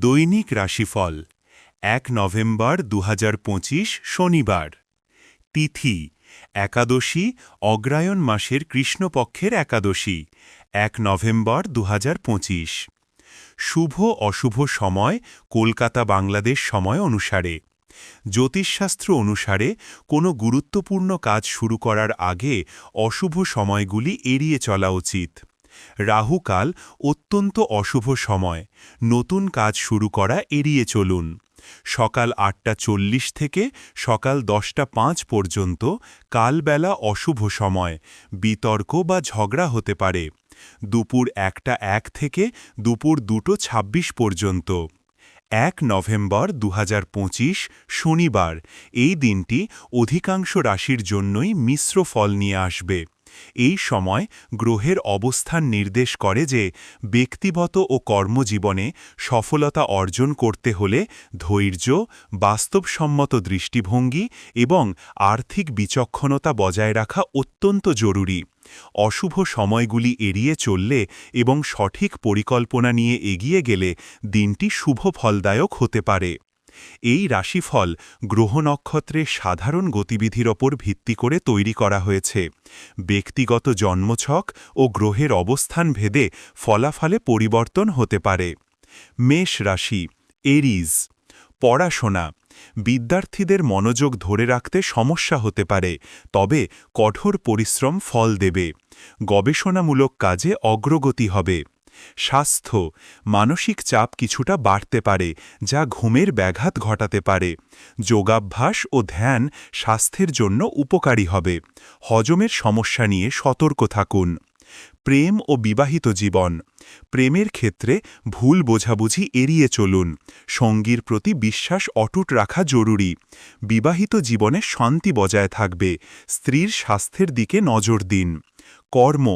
দৈনিক রাশিফল, এক নভেম্বর দু হাজার পঁচিশ শনিবার। তিথি, একাদশী, অগ্রায়ণ মাসের কৃষ্ণপক্ষের একাদশী, এক নভেম্বর দুহাজার পঁচিশ। শুভ অশুভ সময় কলকাতা বাংলাদেশ সময় অনুসারে। জ্যোতিষশাস্ত্র অনুসারে কোনো গুরুত্বপূর্ণ কাজ শুরু করার আগে অশুভ সময়গুলি এড়িয়ে চলা উচিত। রাহুকাল অত্যন্ত অশুভ সময়। নতুন কাজ শুরু করা এড়িয়ে চলুন। সকাল আটটা চল্লিশ থেকে সকাল দশটা পাঁচ পর্যন্ত কালবেলা অশুভ সময়, বিতর্ক বা ঝগড়া হতে পারে। দুপুর একটা এক থেকে দুপুর দুটো ছাব্বিশ পর্যন্ত। এক নভেম্বর দুহাজার পঁচিশ, শনিবার। এই দিনটি অধিকাংশ রাশির জন্যই মিশ্র ফল নিয়ে আসবে। এই সময় গ্রহের অবস্থান নির্দেশ করে যে ব্যক্তিগত ও কর্মজীবনে সফলতা অর্জন করতে হলে ধৈর্য, বাস্তবসম্মত দৃষ্টিভঙ্গি এবং আর্থিক বিচক্ষণতা বজায় রাখা অত্যন্ত জরুরি। অশুভ সময়গুলি এড়িয়ে চললে এবং সঠিক পরিকল্পনা নিয়ে এগিয়ে গেলে দিনটি শুভ ফলদায়ক হতে পারে। এই রাশিফল গ্রহ নক্ষত্রের সাধারণ গতিবিধির ওপর ভিত্তি করে তৈরি করা হয়েছে। ব্যক্তিগত জন্মছক ও গ্রহের অবস্থান ভেদে ফলাফলে পরিবর্তন হতে পারে। মেষ রাশি, এরিজ, পড়াশোনা। বিদ্যার্থীদের মনোযোগ ধরে রাখতে সমস্যা হতে পারে, তবে কঠোর পরিশ্রম ফল দেবে। গবেষণামূলক কাজে অগ্রগতি হবে। স্বাস্থ্য, মানসিক চাপ কিছুটা বাড়তে পারে, যা ঘুমের ব্যাঘাত ঘটাতে পারে। যোগাভ্যাস ও ধ্যান স্বাস্থ্যের জন্য উপকারী হবে। হজমের সমস্যা নিয়ে সতর্ক থাকুন। প্রেম ও বিবাহিত জীবন। প্রেমের ক্ষেত্রে ভুল বোঝাবুঝি এড়িয়ে চলুন। সঙ্গীর প্রতি বিশ্বাস অটুট রাখা জরুরি। বিবাহিত জীবনে শান্তি বজায় থাকবে। স্ত্রীর স্বাস্থ্যের দিকে নজর দিন। কর্ম।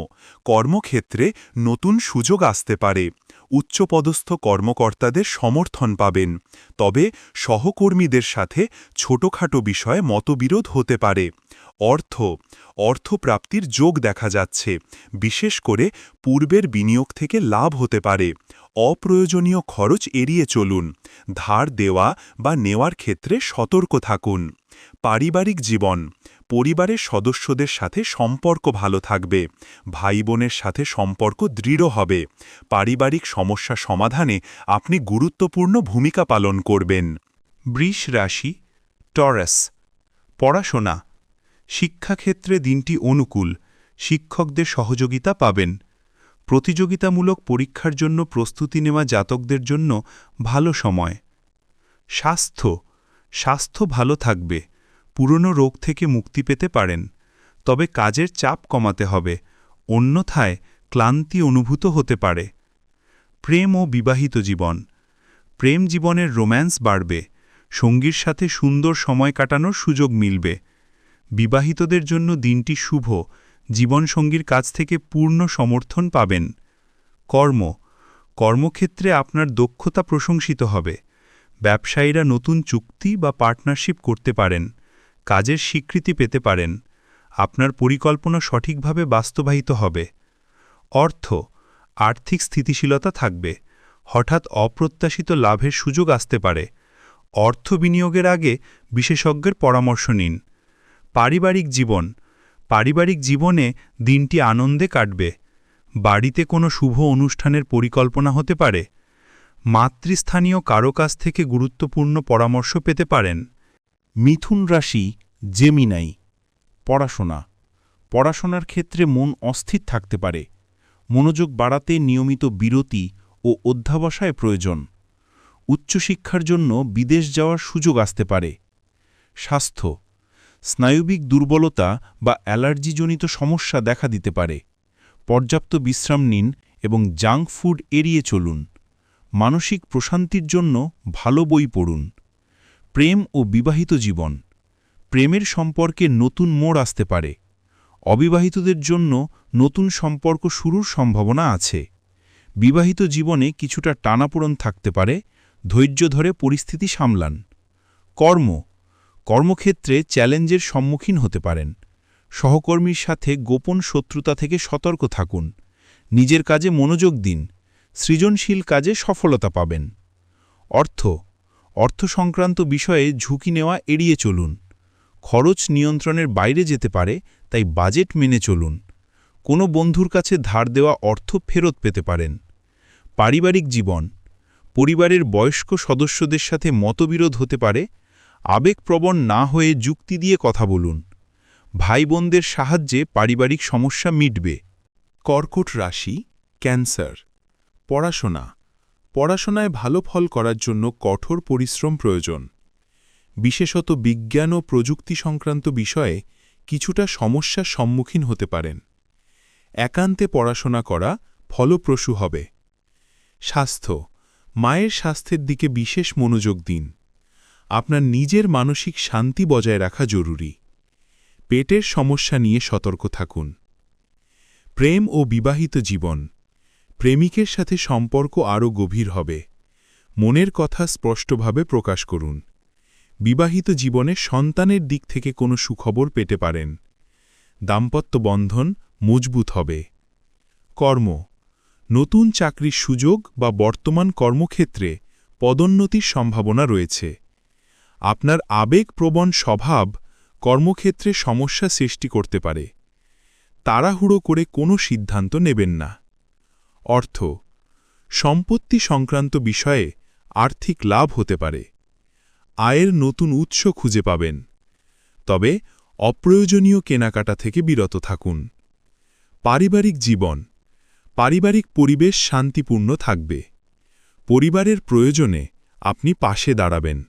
কর্মক্ষেত্রে নতুন সুযোগ আসতে পারে। উচ্চপদস্থ কর্মকর্তাদের সমর্থন পাবেন। তবে সহকর্মীদের সাথে ছোটখাটো বিষয়ে মতবিরোধ হতে পারে। অর্থ। অর্থপ্রাপ্তির যোগ দেখা যাচ্ছে। বিশেষ করে পূর্বের বিনিয়োগ থেকে লাভ হতে পারে। অপ্রয়োজনীয় খরচ এড়িয়ে চলুন। ধার দেওয়া বা নেওয়ার ক্ষেত্রে সতর্ক থাকুন। পারিবারিক জীবন। পরিবারের সদস্যদের সাথে সম্পর্ক ভালো থাকবে ভাই বোনের সাথে সম্পর্ক দৃঢ় হবে। পারিবারিক সমস্যা সমাধানে আপনি গুরুত্বপূর্ণ ভূমিকা পালন করবেন। বৃষ রাশি, টরাস, পড়াশোনা, শিক্ষাক্ষেত্রে দিনটি অনুকূল, শিক্ষকদের সহযোগিতা পাবেন। প্রতিযোগিতামূলক পরীক্ষার জন্য প্রস্তুতি নেওয়া জাতকদের জন্য ভালো সময়। স্বাস্থ্য স্বাস্থ্য ভালো থাকবে। পুরনো রোগ থেকে মুক্তি পেতে পারেন। তবে কাজের চাপ কমাতে হবে, অন্যথায় ক্লান্তি অনুভূত হতে পারে। প্রেম ও বিবাহিত জীবন। প্রেম জীবনের রোম্যান্স বাড়বে, সঙ্গীর সাথে সুন্দর সময় কাটানোর সুযোগ মিলবে। বিবাহিতদের জন্য দিনটি শুভ, জীবনসঙ্গীর কাছ থেকে পূর্ণ সমর্থন পাবেন। কর্ম। কর্মক্ষেত্রে আপনার দক্ষতা প্রশংসিত হবে। ব্যবসায়ীরা নতুন চুক্তি বা পার্টনারশিপ করতে পারেন। কাজের স্বীকৃতি পেতে পারেন, আপনার পরিকল্পনা সঠিকভাবে বাস্তবায়িত হবে। অর্থ, আর্থিক স্থিতিশীলতা থাকবে, হঠাৎ অপ্রত্যাশিত লাভের সুযোগ আসতে পারে। অর্থ বিনিয়োগের আগে বিশেষজ্ঞের পরামর্শ নিন। পারিবারিক জীবন, পারিবারিক জীবনে দিনটি আনন্দে কাটবে। বাড়িতে কোনো শুভ অনুষ্ঠানের পরিকল্পনা হতে পারে। মাতৃস্থানীয় কারও কাছ থেকে গুরুত্বপূর্ণ পরামর্শ পেতে পারেন। মিথুন রাশি জেমিনাই। পড়াশোনা। পড়াশোনার ক্ষেত্রে মন অস্থির থাকতে পারে। মনোযোগ বাড়াতে নিয়মিত বিরতি ও অধ্যাবসায় প্রয়োজন। উচ্চশিক্ষার জন্য বিদেশ যাওয়ার সুযোগ আসতে পারে। স্বাস্থ্য। স্নায়ুবিক দুর্বলতা বা অ্যালার্জিজনিত সমস্যা দেখা দিতে পারে। পর্যাপ্ত বিশ্রাম নিন এবং জাঙ্ক ফুড এড়িয়ে চলুন। মানসিক প্রশান্তির জন্য ভালো বই পড়ুন। প্রেম ও বিবাহিত জীবন। প্রেমের সম্পর্কে নতুন মোড় আসতে পারে। অবিবাহিতদের জন্য নতুন সম্পর্ক শুরুর সম্ভাবনা আছে। বিবাহিত জীবনে কিছুটা টানাপোড়ন থাকতে পারে, ধৈর্য ধরে পরিস্থিতি সামলান। কর্ম। কর্মক্ষেত্রে চ্যালেঞ্জের সম্মুখীন হতে পারেন। সহকর্মীর সাথে গোপন শত্রুতা থেকে সতর্ক থাকুন। নিজের কাজে মনোযোগ দিন। সৃজনশীল কাজে সফলতা পাবেন। অর্থ। অর্থ সংক্রান্ত বিষয়ে ঝুঁকি নেওয়া এড়িয়ে চলুন। খরচ নিয়ন্ত্রণের বাইরে যেতে পারে, তাই বাজেট মেনে চলুন। কোনো বন্ধুর কাছে ধার দেওয়া অর্থ ফেরত পেতে পারেন। পারিবারিক জীবন। পরিবারের বয়স্ক সদস্যদের সাথে মতবিরোধ হতে পারে, আবেগপ্রবণ না হয়ে যুক্তি দিয়ে কথা বলুন। ভাই বোনদের সাহায্যে পারিবারিক সমস্যা মিটবে। কর্কট রাশি, ক্যান্সার। পড়াশোনা। পড়াশোনায় ভালো ফল করার জন্য কঠোর পরিশ্রম প্রয়োজন। বিশেষত বিজ্ঞান ও প্রযুক্তি সংক্রান্ত বিষয়ে কিছুটা সমস্যার সম্মুখীন হতে পারেন। একান্তে পড়াশোনা করা ফলপ্রসূ হবে। স্বাস্থ্য, মায়ের স্বাস্থ্যের দিকে বিশেষ মনোযোগ দিন। আপনার নিজের মানসিক শান্তি বজায় রাখা জরুরি। পেটের সমস্যা নিয়ে সতর্ক থাকুন। প্রেম ও বিবাহিত জীবন। প্রেমিকের সাথে সম্পর্ক আরও গভীর হবে। মনের কথা স্পষ্টভাবে প্রকাশ করুন। বিবাহিত জীবনে সন্তানের দিক থেকে কোনো সুখবর পেতে পারেন। দাম্পত্য বন্ধন মজবুত হবে। কর্ম। নতুন চাকরির সুযোগ বা বর্তমান কর্মক্ষেত্রে পদোন্নতির সম্ভাবনা রয়েছে। আপনার আবেগপ্রবণ স্বভাব কর্মক্ষেত্রে সমস্যা সৃষ্টি করতে পারে। তাড়াহুড়ো করে কোনো সিদ্ধান্ত নেবেন না। অর্থ, সম্পত্তি সংক্রান্ত বিষয়ে আর্থিক লাভ হতে পারে। আয়ের নতুন উৎস খুঁজে পাবেন। তবে অপ্রয়োজনীয় কেনাকাটা থেকে বিরত থাকুন। পারিবারিক জীবন, পারিবারিক পরিবেশ শান্তিপূর্ণ থাকবে। পরিবারের প্রয়োজনে আপনি পাশে দাঁড়াবেন।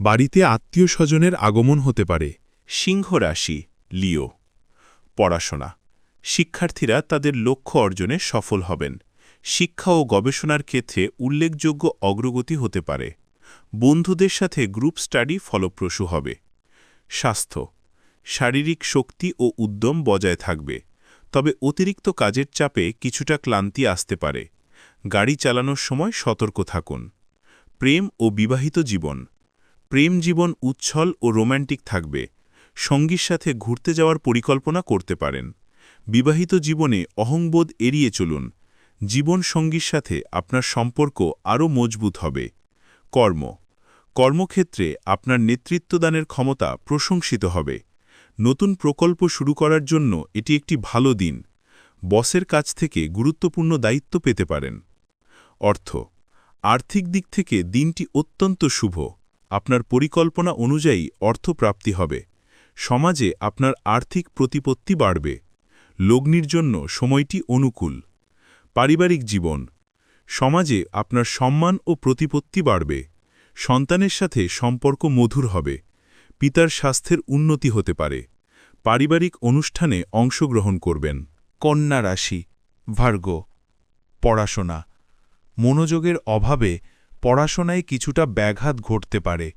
বাড়িতে আত্মীয় স্বজনের আগমন হতে পারে। সিংহ রাশি লিও। পড়াশোনা। শিক্ষার্থীরা তাদের লক্ষ্য অর্জনে সফল হবেন। শিক্ষা ও গবেষণার ক্ষেত্রে উল্লেখযোগ্য অগ্রগতি হতে পারে। বন্ধুদের সাথে গ্রুপ স্টাডি ফলপ্রসূ হবে। স্বাস্থ্য, শারীরিক শক্তি ও উদ্যম বজায় থাকবে। তবে অতিরিক্ত কাজের চাপে কিছুটা ক্লান্তি আসতে পারে। গাড়ি চালানোর সময় সতর্ক থাকুন। প্রেম ও বিবাহিত জীবন, প্রেম জীবন উচ্ছল ও রোম্যান্টিক থাকবে। সঙ্গীর সাথে ঘুরতে যাওয়ার পরিকল্পনা করতে পারেন। বিবাহিত জীবনে অহংবোধ এড়িয়ে চলুন। জীবন সঙ্গীর সাথে আপনার সম্পর্ক আরও মজবুত হবে। কর্ম। কর্মক্ষেত্রে আপনার নেতৃত্বদানের ক্ষমতা প্রশংসিত হবে। নতুন প্রকল্প শুরু করার জন্য এটি একটি ভালো দিন। বসের কাছ থেকে গুরুত্বপূর্ণ দায়িত্ব পেতে পারেন। অর্থ। আর্থিক দিক থেকে দিনটি অত্যন্ত শুভ। আপনার পরিকল্পনা অনুযায়ী অর্থপ্রাপ্তি হবে। সমাজে আপনার আর্থিক প্রতিপত্তি বাড়বে। লগ্নির জন্য সময়টি অনুকূল। পারিবারিক জীবন। সমাজে আপনার সম্মান ও প্রতিপত্তি বাড়বে। সন্তানের সাথে সম্পর্ক মধুর হবে। পিতার স্বাস্থ্যের উন্নতি হতে পারে। পারিবারিক অনুষ্ঠানে অংশগ্রহণ করবেন। কন্যা রাশি, ভার্গ, পড়াশোনা। মনোযোগের অভাবে পড়াশোনায় কিছুটা ব্যাঘাত ঘটতে পারে।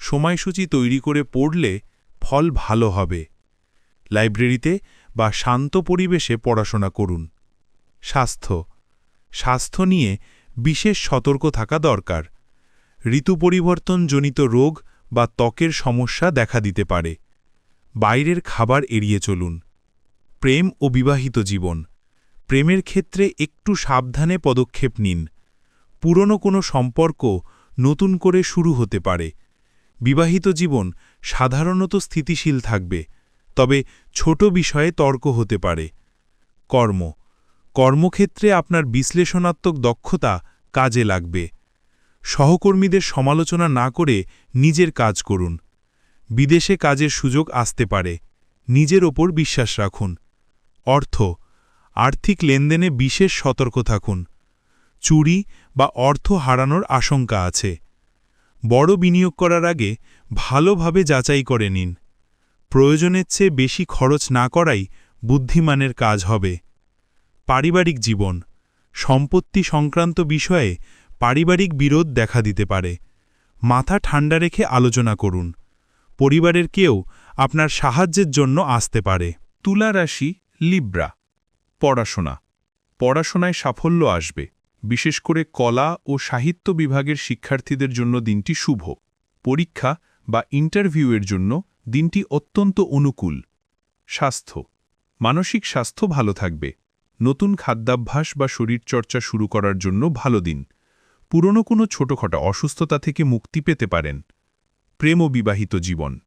সময়সূচি তৈরি করে পড়লে ফল ভালো হবে। লাইব্রেরিতে বা শান্ত পরিবেশে পড়াশোনা করুন। স্বাস্থ্য। স্বাস্থ্য নিয়ে বিশেষ সতর্ক থাকা দরকার। ঋতু পরিবর্তনজনিত রোগ বা ত্বকের সমস্যা দেখা দিতে পারে। বাইরের খাবার এড়িয়ে চলুন। প্রেম ও বিবাহিত জীবন। প্রেমের ক্ষেত্রে একটু সাবধানে পদক্ষেপ নিন। পুরনো কোনো সম্পর্ক নতুন করে শুরু হতে পারে। বিবাহিত জীবন সাধারণত স্থিতিশীল থাকবে। তবে ছোট বিষয়ে তর্ক হতে পারে। কর্ম। কর্মক্ষেত্রে আপনার বিশ্লেষণাত্মক দক্ষতা কাজে লাগবে। সহকর্মীদের সমালোচনা না করে নিজের কাজ করুন। বিদেশে কাজের সুযোগ আসতে পারে। নিজের ওপর বিশ্বাস রাখুন। অর্থ। আর্থিক লেনদেনে বিশেষ সতর্ক থাকুন। চুরি বা অর্থ হারানোর আশঙ্কা আছে। বড় বিনিয়োগ করার আগে ভালোভাবে যাচাই করে নিন। প্রয়োজনের চেয়ে বেশি খরচ না করাই বুদ্ধিমানের কাজ হবে। পারিবারিক জীবন। সম্পত্তি সংক্রান্ত বিষয়ে পারিবারিক বিরোধ দেখা দিতে পারে। মাথা ঠান্ডা রেখে আলোচনা করুন। পরিবারের কেউ আপনার সাহায্যের জন্য আসতে পারে। তুলা রাশি, লিব্রা। পড়াশোনা। পড়াশোনায় সাফল্য আসবে। বিশেষ করে কলা ও সাহিত্য বিভাগের শিক্ষার্থীদের জন্য দিনটি শুভ। পরীক্ষা বা ইন্টারভিউয়ের জন্য দিনটি অত্যন্ত অনুকূল। স্বাস্থ্য। মানসিক স্বাস্থ্য ভালো থাকবে। নতুন খাদ্যাভ্যাস বা শরীরচর্চা শুরু করার জন্য ভালো দিন। পুরনো কোনো ছোটখাটো অসুস্থতা থেকে মুক্তি পেতে পারেন। প্রেম ও বিবাহিত জীবন।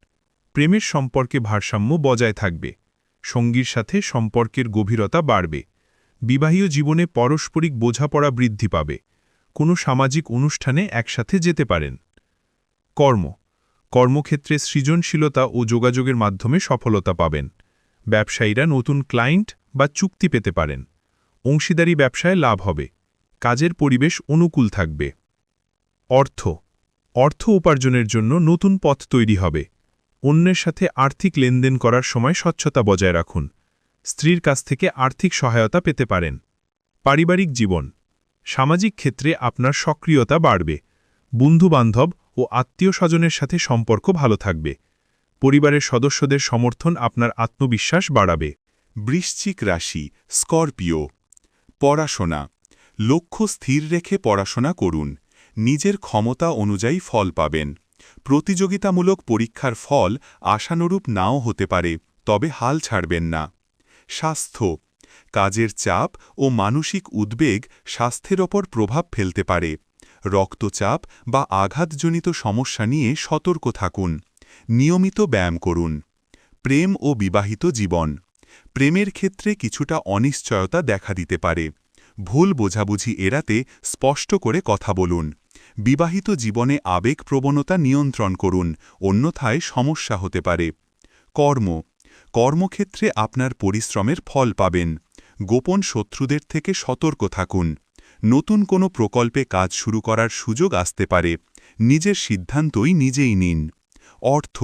প্রেমের সম্পর্কে ভারসাম্য বজায় থাকবে। সঙ্গীর সাথে সম্পর্কের গভীরতা বাড়বে। বিবাহীয় জীবনে পারস্পরিক বোঝাপড়া বৃদ্ধি পাবে। কোনো সামাজিক অনুষ্ঠানে একসাথে যেতে পারেন। কর্ম। কর্মক্ষেত্রে সৃজনশীলতা ও যোগাযোগের মাধ্যমে সফলতা পাবেন। ব্যবসায়ীরা নতুন ক্লায়েন্ট বা চুক্তি পেতে পারেন। অংশীদারি ব্যবসায় লাভ হবে। কাজের পরিবেশ অনুকূল থাকবে। অর্থ। অর্থ উপার্জনের জন্য নতুন পথ তৈরি হবে। অন্যের সাথে আর্থিক লেনদেন করার সময় স্বচ্ছতা বজায় রাখুন। স্ত্রীর কাছ থেকে আর্থিক সহায়তা পেতে পারেন। পারিবারিক জীবন। সামাজিক ক্ষেত্রে আপনার সক্রিয়তা বাড়বে। বন্ধুবান্ধব ও আত্মীয় স্বজনের সাথে সম্পর্ক ভালো থাকবে। পরিবারের সদস্যদের সমর্থন আপনার আত্মবিশ্বাস বাড়াবে। বৃশ্চিক রাশি, স্করপিও, পড়াশোনা। লক্ষ্য স্থির রেখে পড়াশোনা করুন। নিজের ক্ষমতা অনুযায়ী ফল পাবেন। প্রতিযোগিতামূলক পরীক্ষার ফল আশানুরূপ নাও হতে পারে, তবে হাল ছাড়বেন না। স্বাস্থ্য। কাজের চাপ ও মানসিক উদ্বেগ স্বাস্থ্যের ওপর প্রভাব ফেলতে পারে। রক্তচাপ বা আঘাতজনিত সমস্যা নিয়ে সতর্ক থাকুন। নিয়মিত ব্যায়াম করুন। প্রেম ও বিবাহিত জীবন। প্রেমের ক্ষেত্রে কিছুটা অনিশ্চয়তা দেখা দিতে পারে। ভুল বোঝাবুঝি এড়াতে স্পষ্ট করে কথা বলুন। বিবাহিত জীবনে আবেগ প্রবণতা নিয়ন্ত্রণ করুন, অন্যথায় সমস্যা হতে পারে। কর্ম। কর্মক্ষেত্রে আপনার পরিশ্রমের ফল পাবেন। গোপন শত্রুদের থেকে সতর্ক থাকুন। নতুন কোনো প্রকল্পে কাজ শুরু করার সুযোগ আসতে পারে, নিজের সিদ্ধান্তই নিজেই নিন। অর্থ,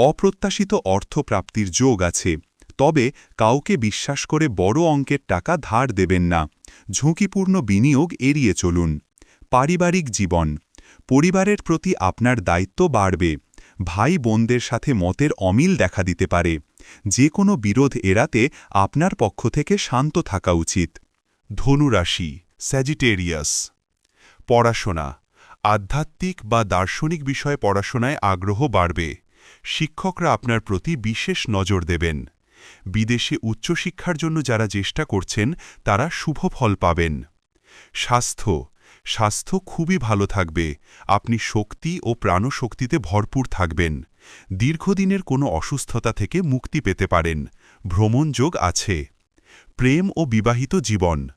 অপ্রত্যাশিত অর্থপ্রাপ্তির যোগ আছে, তবে কাউকে বিশ্বাস করে বড় অঙ্কের টাকা ধার দেবেন না, ঝুঁকিপূর্ণ বিনিয়োগ এড়িয়ে চলুন। পারিবারিক জীবন, পরিবারের প্রতি আপনার দায়িত্ব বাড়বে, ভাই বোনদের সাথে মতের অমিল দেখা দিতে পারে যে কোনো বিরোধ এড়াতে আপনার পক্ষ থেকে শান্ত থাকা উচিত। ধনুরাশি স্যাজিটেরিয়াস পড়াশোনা। আধ্যাত্মিক বা দার্শনিক বিষয়ে পড়াশোনায় আগ্রহ বাড়বে। শিক্ষকরা আপনার প্রতি বিশেষ নজর দেবেন। বিদেশে উচ্চশিক্ষার জন্য যারা চেষ্টা করছেন, তারা শুভ ফল পাবেন। স্বাস্থ্য। স্বাস্থ্য খুবই ভালো থাকবে। আপনি শক্তি ও প্রাণশক্তিতে ভরপুর থাকবেন। দীর্ঘদিনের কোনো অসুস্থতা থেকে মুক্তি পেতে পারেন। ভ্রমণযোগ আছে। প্রেম ও বিবাহিত জীবন।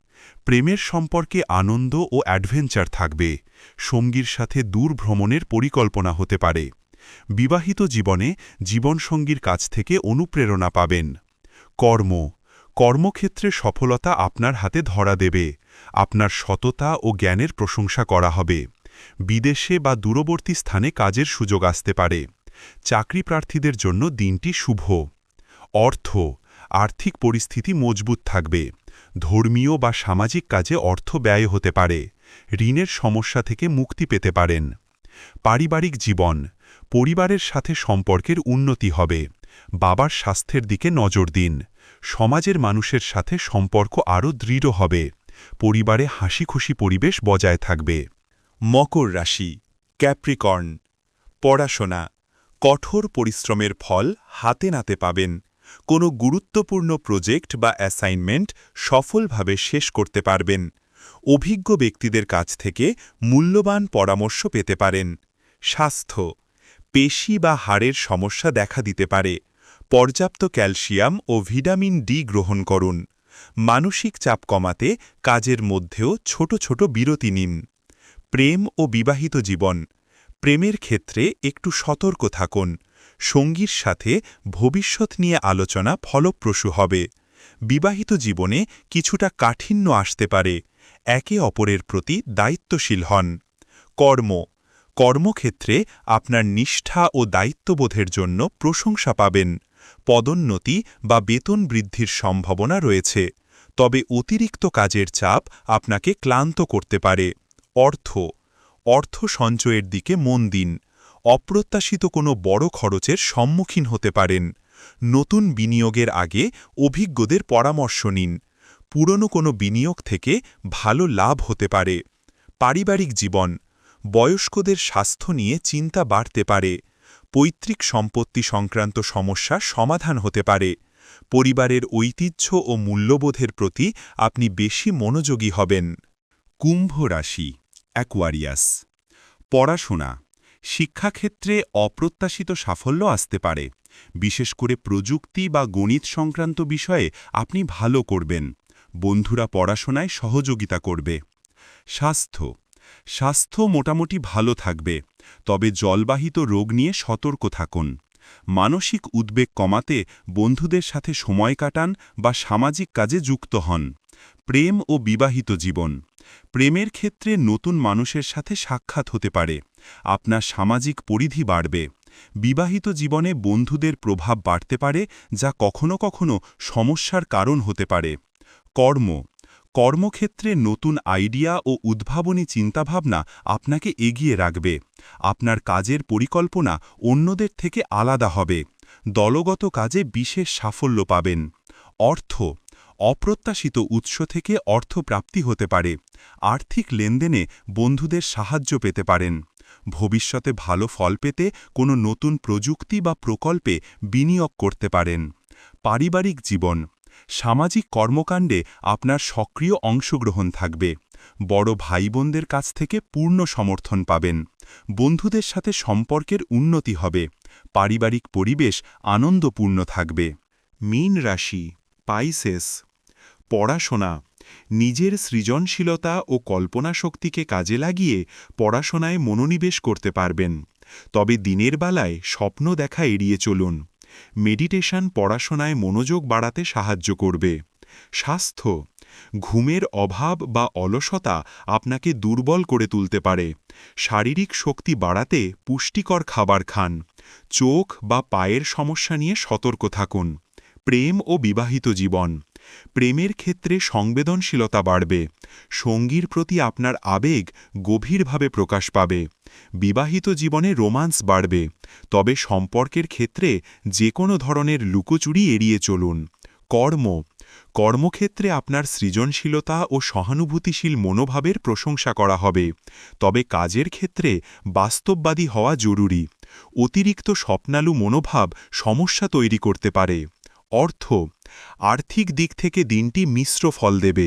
প্রেমের সম্পর্কে আনন্দ ও অ্যাডভেঞ্চার থাকবে, সঙ্গীর সাথে দূর ভ্রমণের পরিকল্পনা হতে পারে। বিবাহিত জীবনে জীবনসঙ্গীর কাছ থেকে অনুপ্রেরণা পাবেন। কর্ম, কর্মক্ষেত্রে সফলতা আপনার হাতে ধরা দেবে, আপনার সততা ও জ্ঞানের প্রশংসা করা হবে। বিদেশে বা দূরবর্তী স্থানে কাজের সুযোগ আসতে পারে। চাকরি প্রার্থীদের জন্য দিনটি শুভ। অর্থ, আর্থিক পরিস্থিতি মজবুত থাকবে। ধর্মীয় বা সামাজিক কাজে অর্থ ব্যয় হতে পারে, ঋণের সমস্যা থেকে মুক্তি পেতে পারেন। পারিবারিক জীবন, পরিবারের সাথে সম্পর্কের উন্নতি হবে, বাবার স্বাস্থ্যের দিকে নজর দিন, সমাজের মানুষের সাথে সম্পর্ক আরও দৃঢ় হবে, পরিবারে হাসি খুশি পরিবেশ বজায় থাকবে। মকর রাশি, ক্যাপ্রিকর্ন, পড়াশোনা, কঠোর পরিশ্রমের ফল হাতে নাতে পাবেন কোনো গুরুত্বপূর্ণ প্রজেক্ট বা অ্যাসাইনমেন্ট সফলভাবে শেষ করতে পারবেন। অভিজ্ঞ ব্যক্তিদের কাছ থেকে মূল্যবান পরামর্শ পেতে পারেন। স্বাস্থ্য, পেশি বা হাড়ের সমস্যা দেখা দিতে পারে। পর্যাপ্ত ক্যালসিয়াম ও ভিটামিন ডি গ্রহণ করুন। মানসিক চাপ কমাতে কাজের মধ্যেও ছোট ছোট বিরতি নিন। প্রেম ও বিবাহিত জীবন, প্রেমের ক্ষেত্রে একটু সতর্ক থাকুন। সঙ্গীর সাথে ভবিষ্যৎ নিয়ে আলোচনা ফলপ্রসূ হবে। বিবাহিত জীবনে কিছুটা কাঠিন্য আসতে পারে। একে অপরের প্রতি দায়িত্বশীল হন। কর্ম। কর্মক্ষেত্রে আপনার নিষ্ঠা ও দায়িত্ববোধের জন্য প্রশংসা পাবেন। পদোন্নতি বা বেতন বৃদ্ধির সম্ভাবনা রয়েছে। তবে অতিরিক্ত কাজের চাপ আপনাকে ক্লান্ত করতে পারে। অর্থ। অর্থ সঞ্চয়ের দিকে মন দিন। অপ্রত্যাশিত কোনো বড় খরচের সম্মুখীন হতে পারেন। নতুন বিনিয়োগের আগে অভিজ্ঞদের পরামর্শ নিন। পুরনো কোনো বিনিয়োগ থেকে ভালো লাভ হতে পারে। পারিবারিক জীবন, বয়স্কদের স্বাস্থ্য নিয়ে চিন্তা বাড়তে পারে। পৈতৃক সম্পত্তি সংক্রান্ত সমস্যা সমাধান হতে পারে। পরিবারের ঐতিহ্য ও মূল্যবোধের প্রতি আপনি বেশি মনোযোগী হবেন। কুম্ভ রাশি অ্যাকোয়ারিয়াস পড়াশোনা শিক্ষাক্ষেত্রে অপ্রত্যাশিত সাফল্য আসতে পারে। বিশেষ করে প্রযুক্তি বা গণিত সংক্রান্ত বিষয়ে আপনি ভালো করবেন। বন্ধুরা পড়াশোনায় সহযোগিতা করবে। স্বাস্থ্য। স্বাস্থ্য মোটামুটি ভালো থাকবে। তবে জলবাহিত রোগ নিয়ে সতর্ক থাকুন। মানসিক উদ্বেগ কমাতে বন্ধুদের সাথে সময় কাটান বা সামাজিক কাজে যুক্ত হন। প্রেম ও বিবাহিত জীবন। প্রেমের ক্ষেত্রে নতুন মানুষের সাথে সাক্ষাৎ হতে পারে। আপনার সামাজিক পরিধি বাড়বে। বিবাহিত জীবনে বন্ধুদের প্রভাব বাড়তে পারে, যা কখনো কখনো সমস্যার কারণ হতে পারে। কর্ম। কর্মক্ষেত্রে নতুন আইডিয়া ও উদ্ভাবনী চিন্তাভাবনা আপনাকে এগিয়ে রাখবে। আপনার কাজের পরিকল্পনা অন্যদের থেকে আলাদা হবে। দলগত কাজে বিশেষ সাফল্য পাবেন। অর্থ, অপ্রত্যাশিত উৎস থেকে অর্থপ্রাপ্তি হতে পারে। আর্থিক লেনদেনে বন্ধুদের সাহায্য পেতে পারেন। ভবিষ্যতে ভালো ফল পেতে কোনো নতুন প্রযুক্তি বা প্রকল্পে বিনিয়োগ করতে পারেন। পারিবারিক জীবন সামাজিক কর্মকাণ্ডে আপনার সক্রিয় অংশগ্রহণ থাকবে। বড় ভাই বোনদের কাছ থেকে পূর্ণ সমর্থন পাবেন। বন্ধুদের সাথে সম্পর্কের উন্নতি হবে। পারিবারিক পরিবেশ আনন্দপূর্ণ থাকবে। মীন রাশি, পাইসেস, পড়াশোনা, নিজের সৃজনশীলতা ও কল্পনা শক্তিকে কাজে লাগিয়ে পড়াশোনায় মনোনিবেশ করতে পারবেন। তবে দিনের বেলায় স্বপ্ন দেখা এড়িয়ে চলুন। মেডিটেশন পড়াশোনায় মনোযোগ বাড়াতে সাহায্য করবে। স্বাস্থ্য, ঘুমের অভাব বা অলসতা আপনাকে দুর্বল করে তুলতে পারে। শারীরিক শক্তি বাড়াতে পুষ্টিকর খাবার খান। চোখ বা পায়ের সমস্যা নিয়ে সতর্ক থাকুন। প্রেম ও বিবাহিত জীবন। প্রেমের ক্ষেত্রে সংবেদনশীলতা বাড়বে, সঙ্গীর প্রতি আপনার আবেগ গভীরভাবে প্রকাশ পাবে, বিবাহিত জীবনে রোমান্স বাড়বে, তবে সম্পর্কের ক্ষেত্রে যে কোনো ধরনের লুকোচুরি এড়িয়ে চলুন। কর্ম, কর্মক্ষেত্রে আপনার সৃজনশীলতা ও সহানুভূতিশীল মনোভাবের প্রশংসা করা হবে, তবে কাজের ক্ষেত্রে বাস্তববাদী হওয়া জরুরি, অতিরিক্ত স্বপ্নালু মনোভাব সমস্যা তৈরি করতে পারে। অর্থ, আর্থিক দিক থেকে দিনটি মিশ্র ফল দেবে,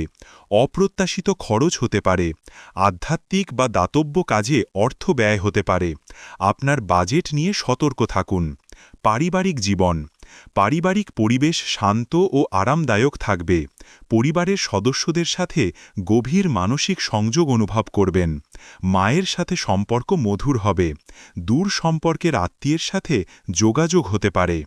অপ্রত্যাশিত খরচ হতে পারে, আধ্যাত্মিক বা দাতব্য কাজে অর্থ ব্যয় হতে পারে, আপনার বাজেট নিয়ে সতর্ক থাকুন, পারিবারিক জীবন, পারিবারিক পরিবেশ শান্ত ও আরামদায়ক থাকবে, পরিবারের সদস্যদের সাথে গভীর মানসিক সংযোগ অনুভব করবেন, মায়ের সাথে সম্পর্ক মধুর হবে, দূর সম্পর্কের আত্মীয়ের সাথে যোগাযোগ হতে পারে।